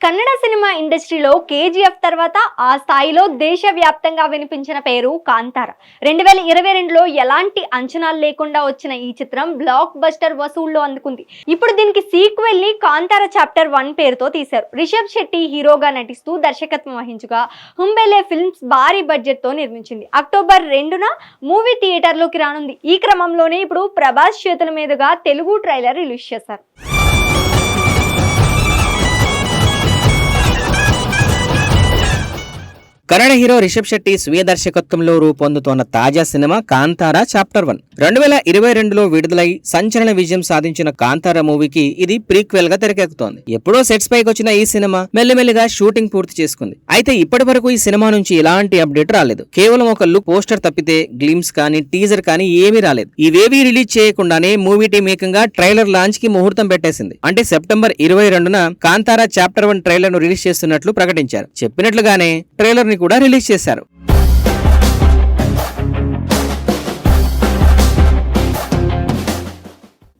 Kannada cinema ఇండస్ట్రీలో KGF తర్వాత ఆ స్థాయిలో దేశవ్యాప్తంగా వినిపించిన పేరు కాంతార. రెండు వేల ఇరవై రెండులో ఎలాంటి అంచనాలు లేకుండా వచ్చిన ఈ చిత్రం బ్లాక్ బస్టర్ వసూళ్ళు అందుకుంది. ఇప్పుడు దీనికి సీక్వెల్ని కాంతార చాప్టర్ వన్ పేరుతో తీశారు. రిషబ్ శెట్టి హీరోగా నటిస్తూ దర్శకత్వం వహించగా హుంబెలే ఫిల్మ్స్ భారీ బడ్జెట్తో నిర్మించింది. అక్టోబర్ రెండున మూవీ థియేటర్లోకి రానుంది. ఈ క్రమంలోనే ఇప్పుడు ప్రభాస్ చేతుల మీదుగా తెలుగు ట్రైలర్ రిలీజ్ చేశారు. కన్నడ హీరో రిషబ్ శెట్టి స్వీయ దర్శకత్వంలో రూపొందుతోన్న తాజా సినిమా కాంతారా చాప్టర్ వన్. రెండు వేల ఇరవై రెండులో విడుదలై సంచలన విజయం సాధించిన కాంతారా మూవీకి ఇది ప్రీక్వెల్గా తెరకెక్కుతోంది. ఎప్పుడో సెట్స్ పైకి వచ్చిన ఈ సినిమా మెల్లిమెల్లిగా షూటింగ్ పూర్తి చేసుకుంది. అయితే ఇప్పటి వరకు ఈ సినిమా నుంచి ఎలాంటి అప్డేట్ రాలేదు. కేవలం ఒక లుక్ పోస్టర్ తప్పితే గ్లిమ్స్ కానీ టీజర్ కానీ ఏమీ రాలేదు. ఇవేవీ రిలీజ్ చేయకుండానే మూవీ టీం ఏకంగా ట్రైలర్ లాంచ్కి ముహూర్తం పెట్టేసింది. అంటే సెప్టెంబర్ ఇరవై రెండున కాంతారా చాప్టర్ వన్ ట్రైలర్ను రిలీజ్ చేస్తున్నట్లు ప్రకటించారు. చెప్పినట్లుగానే ట్రైలర్ని కూడా రిలీజ్ చేశారు.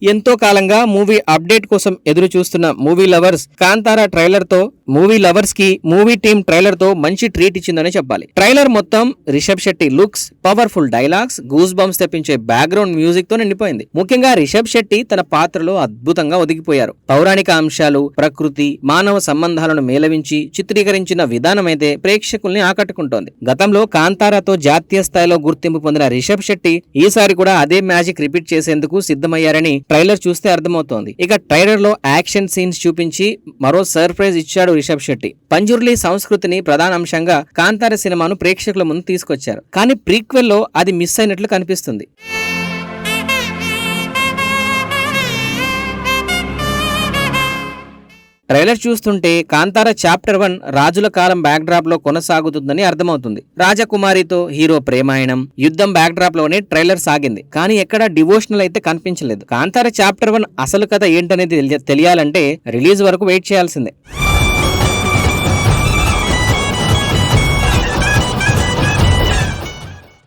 ఎంతో కాలంగా మూవీ అప్డేట్ కోసం ఎదురు చూస్తున్న మూవీ లవర్స్ కాంతారా ట్రైలర్తో మూవీ లవర్స్కి మూవీ టీమ్ ట్రైలర్తో మంచి ట్రీట్ ఇచ్చిందని చెప్పాలి. ట్రైలర్ మొత్తం Rishab Shetty looks powerful dialogues goose bumps తెప్పించే బ్యాక్గ్రౌండ్ మ్యూజిక్తో నిండిపోయింది. ముఖ్యంగా రిషబ్ శెట్టి తన పాత్రలో అద్భుతంగా ఒదిగిపోయారు. పౌరాణిక అంశాలు ప్రకృతి మానవ సంబంధాలను మేలవించి చిత్రీకరించిన విధానమైతే ప్రేక్షకుల్ని ఆకట్టుకుంటోంది. గతంలో కాంతారాతో జాతీయ స్థాయిలో గుర్తింపు పొందిన రిషబ్ శెట్టి ఈసారి కూడా అదే మ్యాజిక్ రిపీట్ చేసేందుకు సిద్ధమయ్యారని ట్రైలర్ చూస్తే అర్థమవుతోంది. ఇక ట్రైలర్లో యాక్షన్ సీన్స్ చూపించి మరో సర్ప్రైజ్ ఇచ్చాడు రిషబ్ శెట్టి. పంజుర్లీ సంస్కృతిని ప్రధాన అంశంగా కాంతార సినిమాను ప్రేక్షకుల ముందు తీసుకొచ్చారు. కానీ ప్రీక్వెల్లో అది మిస్ అయినట్లు కనిపిస్తుంది. ట్రైలర్ చూస్తుంటే కాంతార చాప్టర్ వన్ రాజుల కాలం బ్యాక్ డ్రాప్లో కొనసాగుతుందని అర్థమవుతుంది. రాజకుమారితో హీరో ప్రేమాయణం యుద్ధం బ్యాక్ డ్రాప్లోనే ట్రైలర్ సాగింది. కానీ ఎక్కడ డివోషనల్ అయితే కనిపించలేదు. కాంతార చాప్టర్ వన్ అసలు కథ ఏంటనేది తెలియ- తెలియాలంటే రిలీజ్ వరకు వెయిట్ చేయాల్సిందే.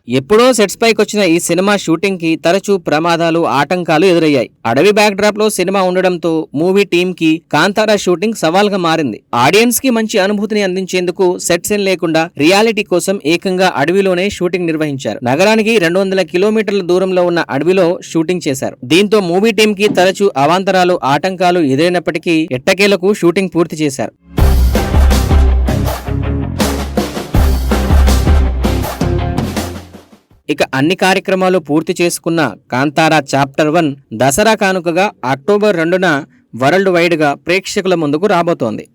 ఎప్పుడో సెట్స్ పైకి వచ్చిన ఈ సినిమా షూటింగ్కి తరచూ ప్రమాదాలు ఆటంకాలు ఎదురయ్యాయి. అడవి బ్యాక్ డ్రాప్లో సినిమా ఉండడంతో మూవీ టీమ్కి కాంతారా షూటింగ్ సవాల్గా మారింది. ఆడియన్స్కి మంచి అనుభూతిని అందించేందుకు సెట్స్ ఏం లేకుండా రియాలిటీ కోసం ఏకంగా అడవిలోనే షూటింగ్ నిర్వహించారు. నగరానికి రెండు వందల కిలోమీటర్ల దూరంలో ఉన్న అడవిలో షూటింగ్ చేశారు. దీంతో మూవీ టీమ్కి తరచూ అవాంతరాలు ఆటంకాలు ఎదురైనప్పటికీ ఎట్టకేలకు షూటింగ్ పూర్తి చేశారు. ఇక అన్ని కార్యక్రమాలు పూర్తి చేసుకున్న కాంతారా చాప్టర్ వన్ దసరా కానుకగా అక్టోబర్ రెండున వరల్డ్ వైడ్గా ప్రేక్షకుల ముందుకు రాబోతోంది.